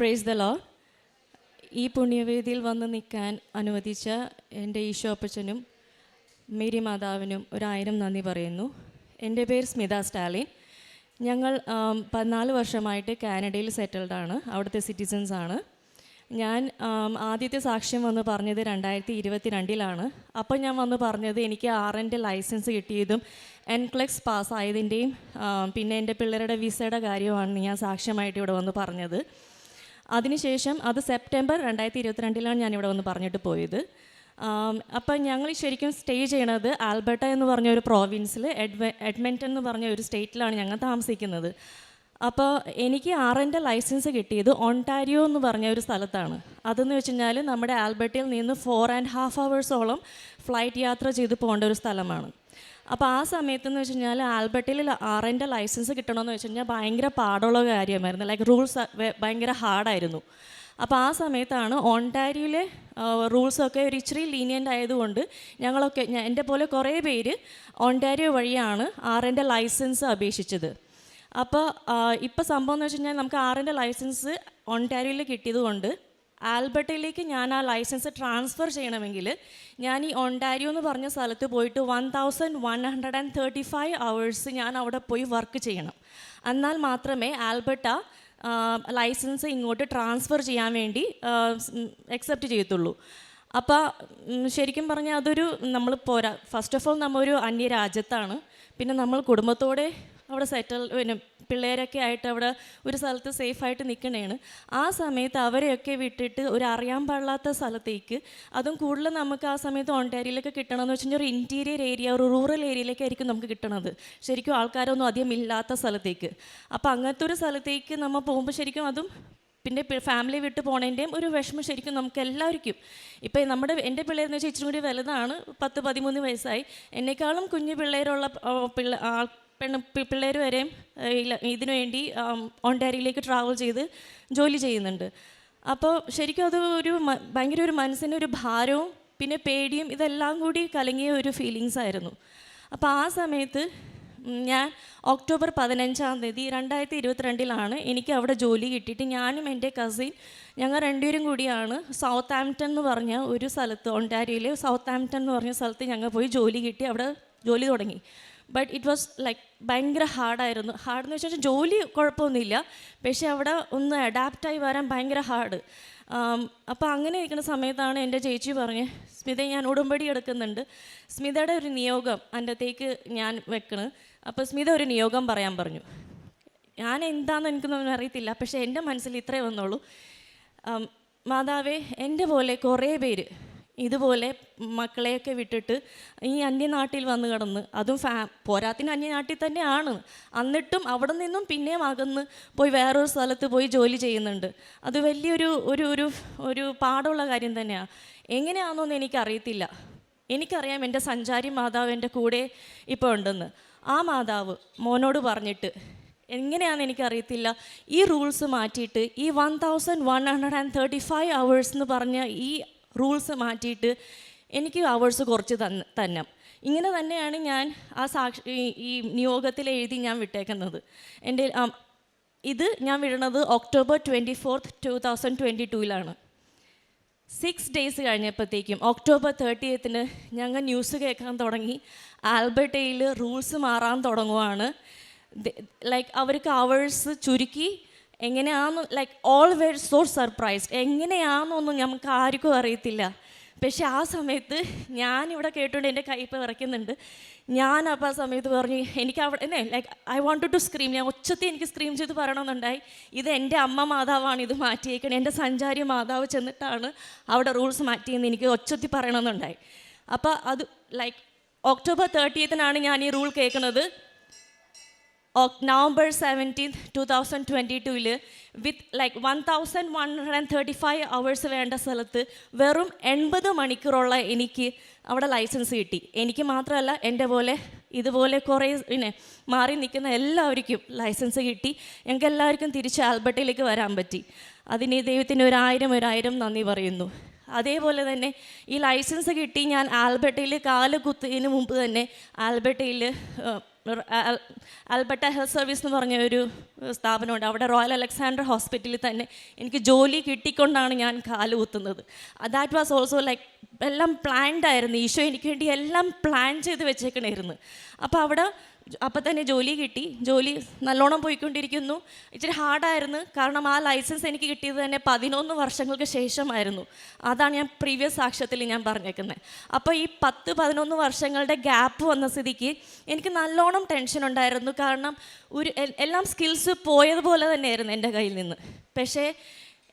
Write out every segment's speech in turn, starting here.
Praise the law ഈ പുണ്യവേദിയിൽ വന്ന് നിൽക്കാൻ അനുവദിച്ച എന്റെ ഈശോ അപ്പച്ചനും മേരി മാതാവിനും ഒരായിരം നന്ദി പറയുന്നു. എന്റെ പേര് സ്മിത സ്റ്റാലിൻ. ഞങ്ങൾ പതിനാല് വർഷമായിട്ട് കാനഡയിൽ സെറ്റിൽഡ് ആണ്. അവിടുത്തെ സിറ്റിസൻസ് ആണ്. ഞാൻ ആദ്യത്തെ സാക്ഷ്യം വന്ന് പറഞ്ഞത് രണ്ടായിരത്തി ഇരുപത്തി രണ്ടിലാണ് അപ്പം ഞാൻ വന്ന് പറഞ്ഞത് എനിക്ക് ആർ എന്റെ ലൈസൻസ് കിട്ടിയതും എൻക്ലെക്സ് പാസ്സായതിന്റെയും പിന്നെ എന്റെ പിള്ളേരുടെ വിസയുടെ കാര്യമാണ് ഞാൻ സാക്ഷ്യമായിട്ട് ഇവിടെ വന്ന് പറഞ്ഞത്. അതിനുശേഷം അത് സെപ്റ്റംബർ രണ്ടായിരത്തി ഇരുപത്തിരണ്ടിലാണ് ഞാനിവിടെ വന്ന് പറഞ്ഞിട്ട് പോയത്. അപ്പം ഞങ്ങൾ ശരിക്കും സ്റ്റേ ചെയ്യണത് ആൽബർട്ട എന്ന് പറഞ്ഞ ഒരു പ്രോവിൻസിൽ എഡ്വ എഡ്മെന്റൺ എന്ന് പറഞ്ഞ ഒരു സ്റ്റേറ്റിലാണ് ഞങ്ങൾ താമസിക്കുന്നത്. അപ്പോൾ എനിക്ക് ആർ എന്റെ ലൈസൻസ് കിട്ടിയത് ഒണ്ടാരിയോ എന്ന് പറഞ്ഞ ഒരു സ്ഥലത്താണ്. അതെന്ന് വെച്ച് കഴിഞ്ഞാൽ നമ്മുടെ ആൽബർട്ടിൽ നിന്ന് ഫോർ ആൻഡ് ഹാഫ് അവേഴ്സോളം ഫ്ലൈറ്റ് യാത്ര ചെയ്ത് പോകേണ്ട ഒരു സ്ഥലമാണ്. അപ്പോൾ ആ സമയത്ത് എന്ന് വെച്ച് കഴിഞ്ഞാൽ ആൽബർട്ടിൽ ആറിന്റെ ലൈസൻസ് കിട്ടണമെന്ന് വെച്ച് കഴിഞ്ഞാൽ ഭയങ്കര പാടുള്ള കാര്യമായിരുന്നു. ലൈക്ക് റൂൾസ് ഭയങ്കര ഹാർഡായിരുന്നു. അപ്പോൾ ആ സമയത്താണ് ഓൺടാരിയിലെ റൂൾസൊക്കെ ഒരു ഇച്ചിരി ലീനിയന്റ് ആയതുകൊണ്ട് ഞങ്ങളൊക്കെ എന്റെ പോലെ കുറേ പേര് ഓൺടാരിയോ വഴിയാണ് ആറിന്റെ ലൈസൻസ് അപേക്ഷിച്ചത്. അപ്പോൾ ഇപ്പോൾ സംഭവം എന്ന് വെച്ച് കഴിഞ്ഞാൽ നമുക്ക് ആറിന്റെ ലൈസൻസ് ഓണ്ടാരിയോയിൽ കിട്ടിയതുകൊണ്ട് ആൽബർട്ടയിലേക്ക് ഞാൻ ആ ലൈസൻസ് ട്രാൻസ്ഫർ ചെയ്യണമെങ്കിൽ ഞാൻ ഈ ഒണ്ടാരിയോ എന്ന് പറഞ്ഞ സ്ഥലത്ത് പോയിട്ട് one thousand one hundred and thirty five hours ഞാൻ അവിടെ പോയി വർക്ക് ചെയ്യണം. എന്നാൽ മാത്രമേ ആൽബർട്ട ലൈസൻസ് ഇങ്ങോട്ട് ട്രാൻസ്ഫർ ചെയ്യാൻ വേണ്ടി അക്സെപ്റ്റ് ചെയ്യത്തുള്ളൂ. അപ്പോൾ ശരിക്കും പറഞ്ഞാൽ അതൊരു നമ്മൾ പോരാ ഫസ്റ്റ് ഓഫ് ഓൾ നമ്മൾ ഒരു അന്യരാജ്യത്താണ്. പിന്നെ നമ്മൾ കുടുംബത്തോടെ അവിടെ സെറ്റിൽ പിന്നെ പിള്ളേരൊക്കെ ആയിട്ട് അവിടെ ഒരു സ്ഥലത്ത് സേഫായിട്ട് നിൽക്കണേണ്. ആ സമയത്ത് അവരെയൊക്കെ വിട്ടിട്ട് ഒരു അറിയാൻ പാടില്ലാത്ത സ്ഥലത്തേക്ക് അതും കൂടുതൽ നമുക്ക് ആ സമയത്ത് ഓണ്ടാരിയിലൊക്കെ കിട്ടണമെന്ന് വെച്ച് കഴിഞ്ഞാൽ ഒരു ഇന്റീരിയർ ഏരിയ ഒരു റൂറൽ ഏരിയയിലേക്കായിരിക്കും നമുക്ക് കിട്ടണത്. ശരിക്കും ആൾക്കാരൊന്നും അധികം ഇല്ലാത്ത സ്ഥലത്തേക്ക്. അപ്പോൾ അങ്ങനത്തെ ഒരു സ്ഥലത്തേക്ക് നമ്മൾ പോകുമ്പോൾ ശരിക്കും അതും പിന്നെ ഫാമിലി വിട്ട് പോണേന്റെയും ഒരു വിഷമം ശരിക്കും നമുക്ക് എല്ലാവർക്കും. ഇപ്പം നമ്മുടെ എന്റെ പിള്ളേരെന്ന് വെച്ചാൽ ഇച്ചിരി കൂടി വലുതാണ് പത്ത് പതിമൂന്ന് വയസ്സായി. എന്നെക്കാളും കുഞ്ഞു പിള്ളേരുള്ള പിള്ള പെണ്ണ് പിള്ളേർ വരെയും ഇതിനു വേണ്ടി ഓണ്ടാരിയിലേക്ക് ട്രാവൽ ചെയ്ത് ജോലി ചെയ്യുന്നുണ്ട്. അപ്പോൾ ശരിക്കും അത് ഒരു ഭയങ്കര ഒരു മനസ്സിന് ഒരു ഭാരവും പിന്നെ പേടിയും ഇതെല്ലാം കൂടി കലങ്ങിയ ഒരു ഫീലിങ്സ് ആയിരുന്നു. അപ്പോൾ ആ സമയത്ത് ഞാൻ ഒക്ടോബർ പതിനഞ്ചാം തീയതി രണ്ടായിരത്തി ഇരുപത്തിരണ്ടിലാണ് എനിക്ക് അവിടെ ജോലി കിട്ടിയിട്ട് ഞാനും എന്റെ കസിൻ ഞങ്ങൾ രണ്ടുപേരും കൂടിയാണ് സൗത്ത് ആംപ്റ്റൺ എന്ന് പറഞ്ഞ ഒരു സ്ഥലത്ത് ഒണ്ടാരിയിലെ സൗത്ത് ആംപ്റ്റൺ എന്ന് പറഞ്ഞ സ്ഥലത്ത് ഞങ്ങൾ പോയി ജോലി കിട്ടി അവിടെ ജോലി തുടങ്ങി. ബട്ട് ഇറ്റ് വാസ് ലൈക്ക് ഭയങ്കര ഹാർഡായിരുന്നു ഹാർഡ് എന്ന് വെച്ചാൽ ജോലി കുഴപ്പമൊന്നുമില്ല പക്ഷേ അവിടെ ഒന്ന് അഡാപ്റ്റായി വരാൻ ഭയങ്കര ഹാർഡ് അപ്പോൾ അങ്ങനെ ഇരിക്കുന്ന സമയത്താണ് എന്റെ ചേച്ചി പറഞ്ഞ് സ്മിത ഞാൻ ഉടമ്പടി എടുക്കുന്നുണ്ട്. സ്മിതയുടെ ഒരു നിയോഗം എന്റെ അകത്തേക്ക് ഞാൻ വെക്കണ്. അപ്പോൾ സ്മിത ഒരു നിയോഗം പറയാൻ പറഞ്ഞു. ഞാൻ എന്താണെന്ന് എനിക്കൊന്നും അറിയത്തില്ല. പക്ഷേ എന്റെ മനസ്സിൽ ഇത്രേ വന്നോളൂ. മാതാവേ എന്റെ പോലെ കുറേ പേര് ഇതുപോലെ മക്കളെയൊക്കെ വിട്ടിട്ട് ഈ അന്യനാട്ടിൽ വന്ന് കിടന്ന് അതും ഫാ പോരാത്തിന് അന്യനാട്ടിൽ തന്നെയാണ്. എന്നിട്ടും അവിടെ നിന്നും പിന്നെയും അകന്ന് പോയി വേറൊരു സ്ഥലത്ത് പോയി ജോലി ചെയ്യുന്നുണ്ട്. അത് വലിയൊരു ഒരു ഒരു ഒരു പാടുള്ള കാര്യം തന്നെയാണ് എങ്ങനെയാണെന്നൊന്നും എനിക്കറിയത്തില്ല. എനിക്കറിയാം എന്റെ സഞ്ചാരി മാതാവ് എന്റെ കൂടെ ഇപ്പോൾ ഉണ്ടെന്ന്. ആ മാതാവ് മോനോട് പറഞ്ഞിട്ട് എങ്ങനെയാണെന്ന് എനിക്കറിയത്തില്ല. ഈ റൂൾസ് മാറ്റിയിട്ട് ഈ one thousand one hundred and thirty five hours എന്ന് പറഞ്ഞ ഈ റൂൾസ് മാറ്റിയിട്ട് എനിക്ക് അവേഴ്സ് കുറച്ച് തന്ന തന്നെ ഇങ്ങനെ തന്നെയാണ് ഞാൻ ആ സാക്ഷി ഈ- നിയോഗത്തിൽ എഴുതി ഞാൻ വിട്ടേക്കുന്നത്. എന്റെ ഇത് ഞാൻ വിടുന്നത് October twenty fourth two thousand twenty ടൂവിലാണ് six days കഴിഞ്ഞപ്പോഴത്തേക്കും ഒക്ടോബർ തേർട്ടിയത്തിന് ഞങ്ങൾ ന്യൂസ് കേൾക്കാൻ തുടങ്ങി. ആൽബർട്ടയിൽ റൂൾസ് മാറാൻ തുടങ്ങുവാണ്. ലൈക്ക് അവർക്ക് അവേഴ്സ് ചുരുക്കി എങ്ങനെയാണെന്ന് like all were so surprised എങ്ങനെയാണെന്നൊന്നും നമുക്ക് ആർക്കും അറിയത്തില്ല. പക്ഷെ ആ സമയത്ത് ഞാനിവിടെ കേട്ടുകൊണ്ട് എന്റെ കൈ ഇപ്പോൾ വിറയ്ക്കുന്നുണ്ട് ഞാൻ അപ്പോൾ ആ സമയത്ത് പറഞ്ഞു എനിക്ക് അവിടെ എന്നെ like I want to scream ഞാൻ ഒച്ചത്തിൽ എനിക്ക് സ്ക്രീം ചെയ്ത് പറയണമെന്നുണ്ടായി. ഇത് എന്റെ അമ്മ മാതാവാണ് ഇത് മാറ്റിയേക്കണേ. എന്റെ സഞ്ചാരി മാതാവ് ചെന്നിട്ടാണ് അവിടെ റൂൾസ് മാറ്റിയെന്ന് എനിക്ക് ഒച്ചത്തിൽ പറയണമെന്നുണ്ടായി. അപ്പോൾ അത് ലൈക്ക് ഒക്ടോബർ തേർട്ടിയത്തിനാണ് ഞാൻ ഈ റൂൾ കേൾക്കുന്നത്. November seventeen two thousand twenty ടൂവിൽ with like one thousand one hundred and thirty five hours വേണ്ട സ്ഥലത്ത് വെറും എൺപത് മണിക്കൂറുള്ള എനിക്ക് അവിടെ ലൈസൻസ് കിട്ടി. എനിക്ക് മാത്രമല്ല എന്റെ പോലെ ഇതുപോലെ കുറേ പിന്നെ മാറി നിൽക്കുന്ന എല്ലാവർക്കും ലൈസൻസ് കിട്ടി. ഞങ്ങൾക്ക് എല്ലാവർക്കും തിരിച്ച് ആൽബർട്ടയിലേക്ക് വരാൻ പറ്റി. അതിന് ദൈവത്തിന് ഒരായിരം ഒരായിരം നന്ദി പറയുന്നു. അതേപോലെ തന്നെ ഈ ലൈസൻസ് കിട്ടി ഞാൻ ആൽബർട്ടയിൽ കാൽ കുത്തുന്നതിന് മുമ്പ് തന്നെ ആൽബർട്ടയിൽ ആൽബർട്ട ഹെൽത്ത് സർവീസ് എന്ന് പറഞ്ഞ ഒരു സ്ഥാപനമുണ്ട്. അവിടെ റോയൽ അലക്സാണ്ടർ ഹോസ്പിറ്റലിൽ തന്നെ എനിക്ക് ജോലി കിട്ടിക്കൊണ്ടാണ് ഞാൻ കാലുകുത്തുന്നത് ദാറ്റ് വാസ് ഓൾസോ ലൈക്ക് എല്ലാം പ്ലാൻഡ് ആയിരുന്നു. ഈശോ എനിക്ക് വേണ്ടി എല്ലാം പ്ലാൻ ചെയ്ത് വെച്ചേക്കണായിരുന്നു. അപ്പോൾ അവിടെ അപ്പം തന്നെ ജോലി കിട്ടി. ജോലി നല്ലോണം പോയിക്കൊണ്ടിരിക്കുന്നു. ഇച്ചിരി ഹാർഡായിരുന്നു. കാരണം ആ ലൈസൻസ് എനിക്ക് കിട്ടിയത് തന്നെ പതിനൊന്ന് വർഷങ്ങൾക്ക് ശേഷമായിരുന്നു. അതാണ് ഞാൻ പ്രീവിയസ് സാക്ഷ്യത്തിൽ ഞാൻ പറഞ്ഞേക്കുന്നത് അപ്പോൾ ഈ പത്ത് പതിനൊന്ന് വർഷങ്ങളുടെ ഗ്യാപ്പ് വന്ന സ്ഥിതിക്ക് എനിക്ക് നല്ലോണം ടെൻഷൻ ഉണ്ടായിരുന്നു. കാരണം ഒരു എല്ലാം സ്കിൽസ് പോയതുപോലെ തന്നെയായിരുന്നു എന്റെ കയ്യിൽ നിന്ന്. പക്ഷേ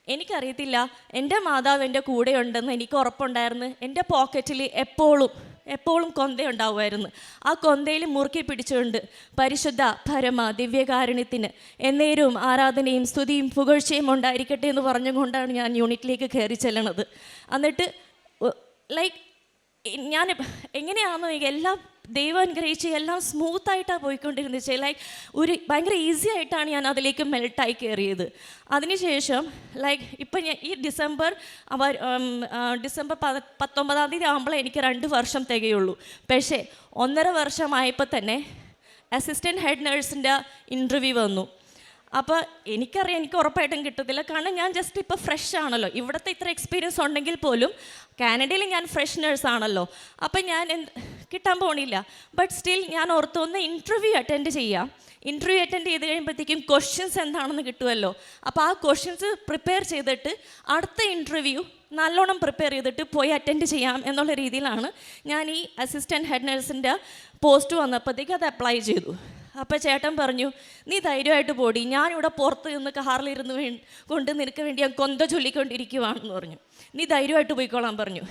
എനിക്കറിയത്തില്ല എന്റെ മാതാവ് എന്റെ കൂടെ ഉണ്ടെന്ന് എനിക്ക് ഉറപ്പുണ്ടായിരുന്നു. എന്റെ പോക്കറ്റിൽ എപ്പോഴും എപ്പോഴും കൊന്ത ഉണ്ടാവുമായിരുന്നു ആ കൊന്തയിൽ മുറുക്കി പിടിച്ചുകൊണ്ട് പരിശുദ്ധ പരമ ദിവ്യകാരുണ്യത്തിന് എന്നേരും ആരാധനയും സ്തുതിയും പുകഴ്ചയും ഉണ്ടായിരിക്കട്ടെ എന്ന് പറഞ്ഞുകൊണ്ടാണ് ഞാൻ യൂണിറ്റിലേക്ക് കയറി ചെല്ലണത്. എന്നിട്ട് ലൈക്ക് ഞാൻ എങ്ങനെയാണെന്ന് എല്ലാം ദൈവം അനുഗ്രഹിച്ച് എല്ലാം സ്മൂത്തായിട്ടാണ് പോയിക്കൊണ്ടിരുന്നത്. വെച്ചാൽ ലൈക്ക് ഒരു ഭയങ്കര ഈസി ആയിട്ടാണ് ഞാൻ അതിലേക്ക് മെൽട്ടായി കയറിയത് അതിനുശേഷം ലൈക്ക് ഇപ്പം ഞാൻ ഈ ഡിസംബർ അവർ ഡിസംബർ പത പത്തൊമ്പതാം തീയതി ആകുമ്പോൾ എനിക്ക് രണ്ട് വർഷം തികയുള്ളൂ. പക്ഷേ ഒന്നര വർഷമായപ്പോൾ തന്നെ അസിസ്റ്റന്റ് ഹെഡ് നേഴ്സിന്റെ ഇന്റർവ്യൂ വന്നു. അപ്പോൾ എനിക്കറിയാം എനിക്ക് ഉറപ്പായിട്ടും കിട്ടത്തില്ല. കാരണം ഞാൻ ജസ്റ്റ് ഇപ്പോൾ ഫ്രഷ് ആണല്ലോ. ഇവിടുത്തെ ഇത്ര എക്സ്പീരിയൻസ് ഉണ്ടെങ്കിൽ പോലും കാനഡയിൽ ഞാൻ ഫ്രഷ് നേഴ്സ് ആണല്ലോ. അപ്പം ഞാൻ എന്ത് കിട്ടാൻ പോണില്ല. ബട്ട് സ്റ്റിൽ ഞാൻ ഓർത്തു ഒന്ന് ഇന്റർവ്യൂ അറ്റൻഡ് ചെയ്യാം. ഇന്റർവ്യൂ അറ്റൻഡ് ചെയ്ത് കഴിയുമ്പോഴത്തേക്കും ക്വസ്റ്റ്യൻസ് എന്താണെന്ന് കിട്ടുമല്ലോ അപ്പോൾ ആ ക്വസ്റ്റ്യൻസ് പ്രിപ്പയർ ചെയ്തിട്ട് അടുത്ത ഇന്റർവ്യൂ നല്ലോണം പ്രിപ്പയർ ചെയ്തിട്ട് പോയി അറ്റൻഡ് ചെയ്യാം എന്നുള്ള രീതിയിലാണ് ഞാൻ ഈ അസിസ്റ്റന്റ് ഹെഡ് നേഴ്സിന്റെ പോസ്റ്റ് വന്നപ്പോഴത്തേക്ക് അത് അപ്ലൈ ചെയ്തു. അപ്പോൾ ചേട്ടൻ പറഞ്ഞു നീ ധൈര്യമായിട്ട് പോടി. ഞാനിവിടെ പുറത്ത് നിന്ന് കാറിലിരുന്ന് കൊണ്ട് നിനക്ക് വേണ്ടി ഞാൻ കൊന്ത ചൊല്ലിക്കൊണ്ടിരിക്കുവാണെന്ന് പറഞ്ഞു. നീ ധൈര്യമായിട്ട് പോയിക്കോളാൻ പറഞ്ഞു.